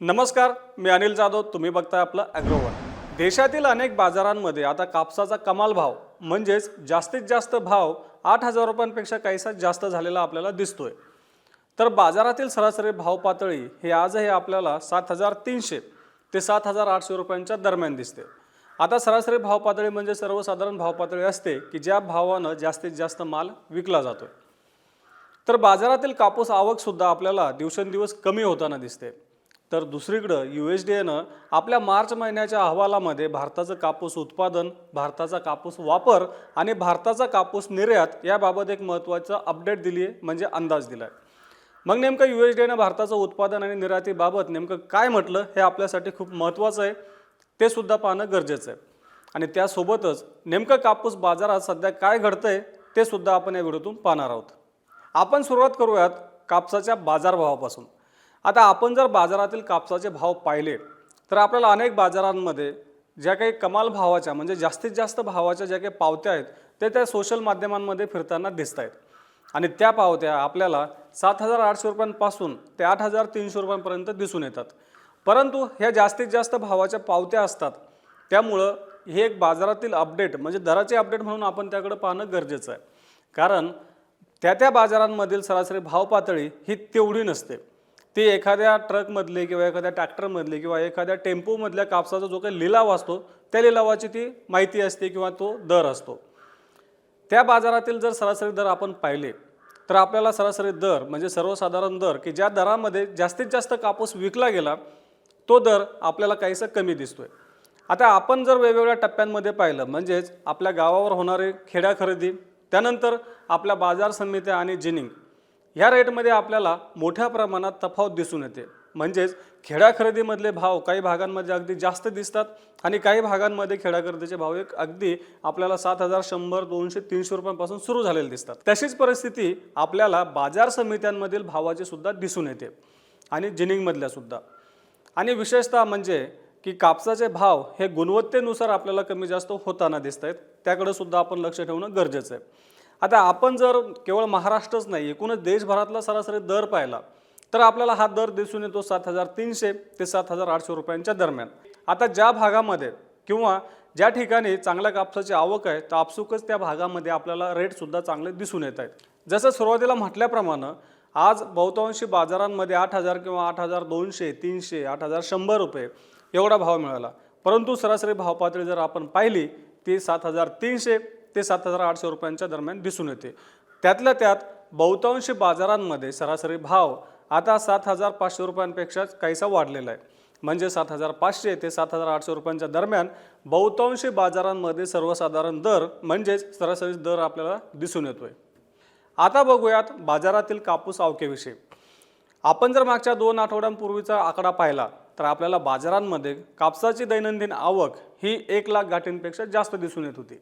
नमस्कार मी अनिल जाधव तुम्ही बघताय आपलं ॲग्रोवन देशातील अनेक बाजारांमध्ये आता कापसाचा कमाल भाव म्हणजेच जास्तीत जास्त भाव आठ हजार रुपयांपेक्षा काहीसा जास्त झालेला आपल्याला दिसतोय. तर बाजारातील सरासरी भाव पातळी हे आजही आपल्याला सात हजार तीनशे ते सात हजार आठशे रुपयांच्या दरम्यान दिसते. आता सरासरी भाव पातळी म्हणजे सर्वसाधारण भाव पातळी असते की ज्या भावानं जास्तीत जास्त माल विकला जातोय. तर बाजारातील कापूस आवकसुद्धा आपल्याला दिवसेंदिवस कमी होताना दिसते. तर दुसरीकडं यू एस डी एनं आपल्या मार्च महिन्याच्या अहवालामध्ये भारताचं कापूस उत्पादन भारताचा कापूस वापर आणि भारताचा कापूस निर्यात याबाबत एक महत्त्वाचं अपडेट दिली आहे म्हणजे अंदाज दिला आहे मग नेमकं यू एस डी एनं भारताचं उत्पादन आणि निर्यातीबाबत नेमकं काय म्हटलं हे आपल्यासाठी खूप महत्त्वाचं आहे. ते सुद्धा पाहणं गरजेचं आहे. आणि त्यासोबतच नेमकं कापूस बाजारात सध्या काय घडतंय ते सुद्धा आपण या व्हिडिओतून पाहणार आहोत. आपण सुरुवात करूयात कापसाच्या बाजारभावापासून. आता आपण जर बाजारातील कापसाचे भाव पाहिले तर आपल्याला अनेक बाजारांमध्ये ज्या काही कमाल भावाच्या म्हणजे जास्तीत जास्त भावाच्या ज्या काही पावत्या आहेत ते त्या सोशल माध्यमांमध्ये फिरताना दिसत आहेत आणि त्या पावत्या आपल्याला सात हजार आठशे रुपयांपासून ते आठ हजार तीनशे रुपयांपर्यंत दिसून येतात. परंतु ह्या जास्तीत जास्त भावाच्या पावत्या असतात त्यामुळं हे एक बाजारातील अपडेट म्हणजे दराचे अपडेट म्हणून आपण त्याकडे पाहणं गरजेचं आहे. कारण त्या त्या बाजारांमधील सरासरी भाव पातळी ही तेवढी नसते. ती एखाद्या ट्रकमधले किंवा एखाद्या ट्रॅक्टरमधले किंवा एखाद्या टेम्पोमधल्या कापसाचा जो काही लिलाव असतो त्या लिलावाची ती माहिती असते किंवा तो दर असतो. त्या बाजारातील जर सरासरी दर आपण पाहिले तर आपल्याला सरासरी दर म्हणजे सर्वसाधारण दर की ज्या दरामध्ये जास्तीत जास्त कापूस विकला गेला तो दर आपल्याला काहीसा कमी दिसतोय. आता आपण जर वेगवेगळ्या टप्प्यांमध्ये पाहिलं म्हणजेच आपल्या गावावर होणारी खेड्या खरेदी त्यानंतर आपल्या बाजार समित्या आणि जिनिंग ह्या रेटमध्ये आपल्याला मोठ्या प्रमाणात तफावत दिसून येते. म्हणजेच खेड्या खरेदीमधले भाव काही भागांमध्ये अगदी जास्त दिसतात आणि काही भागांमध्ये खेड्या खरेदीचे भाव एक अगदी आपल्याला सात हजार शंभर दोनशे तीनशे रुपयांपासून सुरू झालेले दिसतात. तशीच परिस्थिती आपल्याला बाजार समित्यांमधील भावाची सुद्धा दिसून येते आणि जिनिंगमधल्या सुद्धा. आणि विशेषतः म्हणजे की कापसाचे भाव हे गुणवत्तेनुसार आपल्याला कमी जास्त होताना दिसत आहेत त्याकडे सुद्धा आपण लक्ष ठेवणं गरजेचं आहे. आता आपण जर केवळ महाराष्ट्रच नाही एकूणच देशभरातला सरासरी दर पाहिला तर आपल्याला हा दर दिसून येतो सात हजार तीनशे ते सात हजार आठशे रुपयांच्या दरम्यान. आता ज्या भागामध्ये किंवा ज्या ठिकाणी चांगल्या कापसाची आवक आहे तर आपसुकच त्या भागामध्ये आपल्याला रेटसुद्धा चांगले दिसून येत आहेत. जसं सुरुवातीला म्हटल्याप्रमाणे आज बहुतांशी बाजारांमध्ये आठ हजार किंवा आठ हजार दोनशे तीनशे आठ हजार शंभर रुपये एवढा भाव मिळाला. परंतु सरासरी भाव पातळी जर आपण पाहिली ती सात हजार तीनशे ते सात हजार आठशे रुपयांच्या दरम्यान दिसून येते. त्यातल्या त्यात बहुतांशी बाजारांमध्ये सरासरी भाव आता सात हजार पाचशे रुपयांपेक्षा काहीसा वाढलेला आहे. म्हणजे सात हजार पाचशे ते सात हजार आठशे रुपयांच्या दरम्यान बहुतांशी बाजारांमध्ये सर्वसाधारण दर म्हणजेच सरासरी दर आपल्याला दिसून येतोय. आता बघूयात बाजारातील कापूस आवकेविषयी. आपण जर मागच्या दोन आठवड्यांपूर्वीचा आकडा पाहिला तर आपल्याला बाजारांमध्ये कापसाची दैनंदिन आवक ही एक लाख गाठींपेक्षा जास्त दिसून येत होती.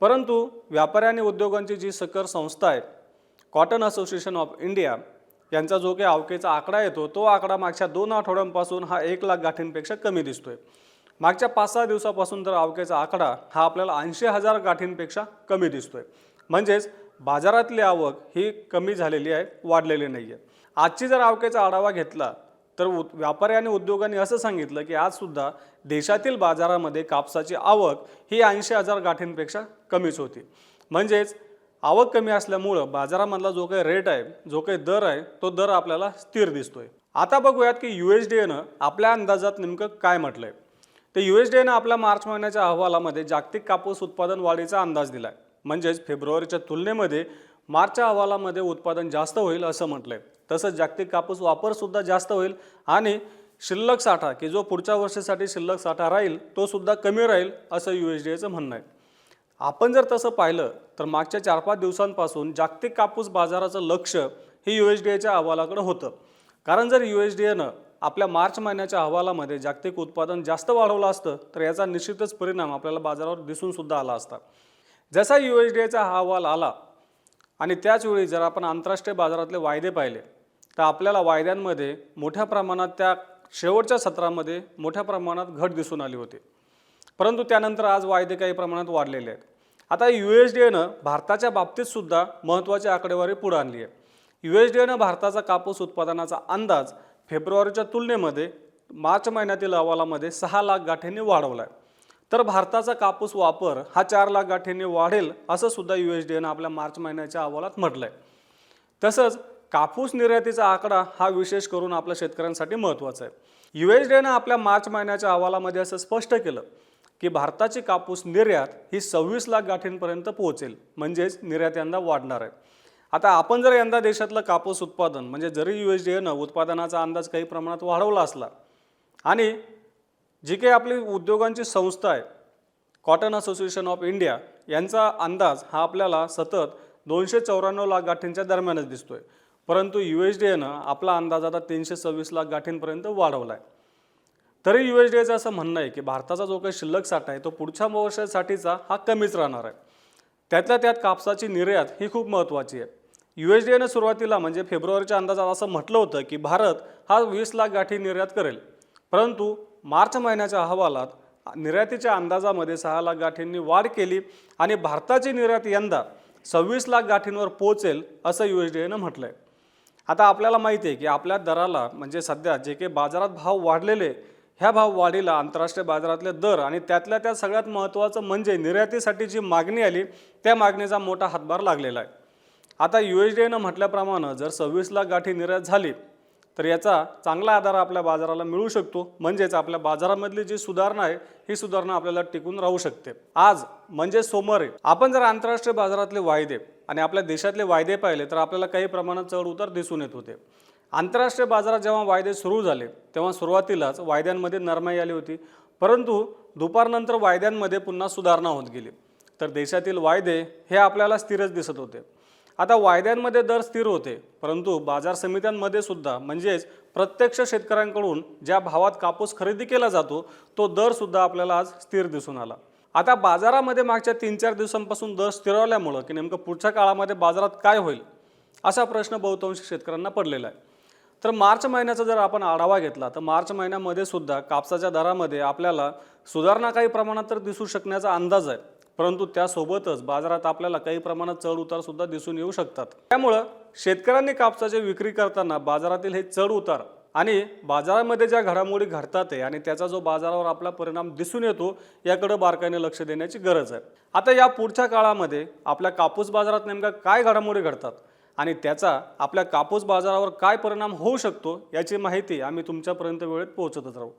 परंतु व्यापारी आणि उद्योगांची जी सकर संस्था आहे कॉटन असोसिएशन ऑफ इंडिया यांचा जो काही आवकेचा आकडा येतो तो आकडा मागच्या दोन आठवड्यांपासून हा एक लाख गाठींपेक्षा कमी दिसतोय. मागच्या पाच सहा दिवसापासून तर आवकेचा आकडा हा आपल्याला ऐंशी हजार गाठींपेक्षा कमी दिसतोय. म्हणजेच बाजारातली आवक ही कमी झालेली आहे वाढलेली नाही आहे आजची जर आवकेचा आढावा घेतला तर उ- व्यापारी आणि उद्योगांनी असं सांगितलं की आजसुद्धा देशातील बाजारामध्ये कापसाची आवक ही ऐंशी हजार गाठींपेक्षा कमीच होती. म्हणजेच आवक कमी असल्यामुळं बाजारामधला जो काही रेट आहे जो काही दर आहे तो दर आपल्याला स्थिर दिसतोय. आता बघूयात की यू एस डी एनं आपल्या अंदाजात नेमकं काय म्हटलंय? तर यू एस डी एनं आपल्या मार्च महिन्याच्या अहवालामध्ये जागतिक कापूस उत्पादन वाढीचा अंदाज दिलाय. म्हणजेच फेब्रुवारीच्या तुलनेमध्ये मार्चच्या अहवालामध्ये उत्पादन जास्त होईल असं म्हटलंय. तसंच जागतिक कापूस वापरसुद्धा जास्त होईल आणि शिल्लक साठा की जो पुढच्या वर्षासाठी शिल्लक साठा राहील तोसुद्धा कमी राहील असं यू एस डी एचं म्हणणं आहे. आपण जर तसं पाहिलं तर मागच्या चार पाच दिवसांपासून जागतिक कापूस बाजाराचं लक्ष हे यू एस डी एच्या अहवालाकडे होतं. कारण जर यू एस डी एनं आपल्या मार्च महिन्याच्या अहवालामध्ये जागतिक उत्पादन जास्त वाढवलं असतं तर याचा निश्चितच परिणाम आपल्याला बाजारावर दिसूनसुद्धा आला असता. जसा यू एस डी एचा हा अहवाल आला आणि त्याचवेळी जर आपण आंतरराष्ट्रीय बाजारातले वायदे पाहिले तर आपल्याला वायद्यांमध्ये मोठ्या प्रमाणात त्या शेवटच्या सत्रामध्ये मोठ्या प्रमाणात घट दिसून आली होती. परंतु त्यानंतर आज वायदे काही प्रमाणात वाढलेले आहेत. आता यू एस डी एनं भारताच्या बाबतीतसुद्धा महत्त्वाची आकडेवारी पुढे आणली आहे. यू एस डी एनं भारताचा कापूस उत्पादनाचा अंदाज फेब्रुवारीच्या तुलनेमध्ये मार्च महिन्यातील अहवालामध्ये सहा लाख गाठींनी वाढवला आहे. तर भारताचा कापूस वापर हा चार लाख गाठींनी वाढेल असं सुद्धा यू एस डी एनं आपल्या मार्च महिन्याच्या अहवालात म्हटलं आहे तसंच कापूस निर्यातीचा आकडा हा विशेष करून आपल्या शेतकऱ्यांसाठी महत्त्वाचा आहे. यू एस डी आपल्या मार्च महिन्याच्या अहवालामध्ये असं स्पष्ट केलं की भारताची कापूस निर्यात ही सव्वीस लाख गाठींपर्यंत पोहोचेल म्हणजेच निर्यात यंदा वाढणार आहे. आता आपण जर यंदा देशातलं कापूस उत्पादन म्हणजे जरी यू एस डी एनं उत्पादनाचा अंदाज काही प्रमाणात वाढवला असला आणि जी काही आपली उद्योगांची संस्था आहे कॉटन असोसिएशन ऑफ इंडिया यांचा अंदाज हा आपल्याला सतत दोनशे चौऱ्याण्णव लाख गाठींच्या दरम्यानच दिसतोय. परंतु यू एस डी एनं आपला अंदाज आता तीनशे सव्वीस लाख गाठींपर्यंत वाढवला आहे तरी यू एस डी एचं असं म्हणणं आहे की भारताचा जो काही शिल्लक साठा आहे तो पुढच्या वर्षासाठीचा हा कमीच राहणार आहे. त्यातल्या त्यात कापसाची निर्यात ही खूप महत्त्वाची आहे. यू एस डी एनं सुरुवातीला म्हणजे फेब्रुवारीच्या अंदाजात असं म्हटलं होतं की भारत हा वीस लाख गाठी निर्यात करेल. परंतु मार्च महिन्याच्या अहवालात निर्यातीच्या अंदाजामध्ये सहा लाख गाठींनी वाढ केली आणि भारताची निर्यात यंदा सव्वीस लाख गाठींवर पोहोचेल असं यू एस डी एनं म्हटलं आहे आता आपल्याला माहिती आहे की आपल्या दराला म्हणजे सध्या जे काही बाजारात भाव वाढलेले ह्या भाव वाढीला आंतरराष्ट्रीय बाजारातले दर आणि त्यातल्या त्या सगळ्यात महत्त्वाचं म्हणजे निर्यातीसाठी जी मागणी आली त्या मागणीचा मोठा हातभार लागलेला आहे. आता यू एस डी एनं म्हटल्याप्रमाणे जर सव्वीस लाख गाठी निर्यात झाली तर याचा चांगला आधार आपल्या बाजाराला मिळू शकतो. म्हणजेच आपल्या बाजारामधली जी सुधारणा आहे ही सुधारणा आपल्याला टिकून राहू शकते. आज म्हणजे सोमवारी आपण जर आंतरराष्ट्रीय बाजारातले वायदे आणि आपल्या देशातले वायदे पाहिले तर आपल्याला काही प्रमाणात चढ उतार दिसून येत होते. आंतरराष्ट्रीय बाजारात जेव्हा वायदे सुरू झाले तेव्हा सुरुवातीलाच वायद्यांमध्ये नरमाई आली होती. परंतु दुपारनंतर वायद्यांमध्ये पुन्हा सुधारणा होत गेली. तर देशातील वायदे हे आपल्याला स्थिरच दिसत होते. आता वायद्यांमध्ये दर स्थिर होते परंतु बाजार समित्यांमध्ये सुद्धा म्हणजेच प्रत्यक्ष शेतकऱ्यांकडून ज्या भावात कापूस खरेदी केला जातो तो दरसुद्धा आपल्याला आज स्थिर दिसून आला. आता बाजारामध्ये मागच्या तीन चार दिवसांपासून दर स्थिरवल्यामुळं की नेमकं पुढच्या काळामध्ये बाजारात काय होईल असा प्रश्न बहुतांश शेतकऱ्यांना पडलेला आहे. तर मार्च महिन्याचा जर आपण आढावा घेतला तर मार्च महिन्यामध्ये सुद्धा कापसाच्या दरामध्ये आपल्याला सुधारणा काही प्रमाणात तर दिसू शकण्याचा अंदाज आहे. परंतु त्यासोबतच बाजारात आपल्याला काही प्रमाणात चढ उतार सुद्धा दिसून येऊ शकतात. त्यामुळं शेतकऱ्यांनी कापसाची विक्री करताना बाजारातील हे चढ उतार आणि बाजारामध्ये ज्या घडामोडी घडतात आहे आणि त्याचा जो बाजारावर आपला परिणाम दिसून येतो याकडे बारकाईने लक्ष देण्याची गरज आहे. आता या पुढच्या काळामध्ये आपल्या कापूस बाजारात नेमक्या काय घडामोडी घडतात आणि त्याचा आपल्या कापूस बाजारावर काय परिणाम होऊ शकतो याची माहिती आम्ही तुमच्यापर्यंत वेळेत पोहोचतच राहू.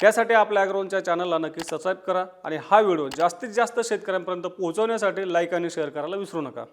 त्यासाठी आपल्या ॲग्रोनच्या चॅनलला नक्की सबस्क्राईब करा आणि हा व्हिडिओ जास्तीत जास्त शेतकऱ्यांपर्यंत पोहोचवण्यासाठी लाईक आणि शेअर करायला विसरू नका.